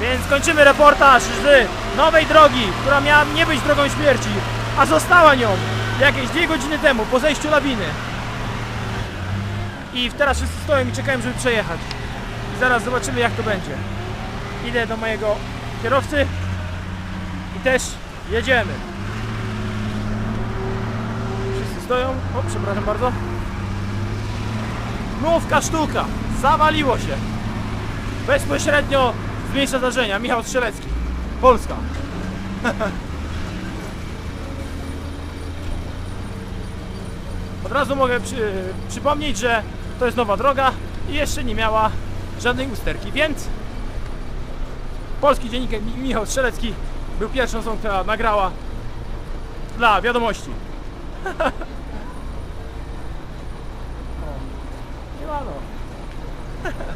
Więc kończymy reportaż z nowej drogi, która miała nie być drogą śmierci, a została nią jakieś dwie godziny temu po zejściu lawiny. I teraz wszyscy stoją i czekają, żeby przejechać. I zaraz zobaczymy jak to będzie. Idę do mojego kierowcy i też jedziemy. Wszyscy stoją. O, przepraszam bardzo. Mówka sztuka. Zawaliło się. Bezpośrednio z miejsca zdarzenia. Michał Strzelecki. Polska. Od razu mogę przy, przypomnieć, że to jest nowa droga i jeszcze nie miała żadnej usterki, więc polski dziennikarz Mi- Michał Strzelecki był pierwszą osobą, która nagrała dla wiadomości. nie ma no.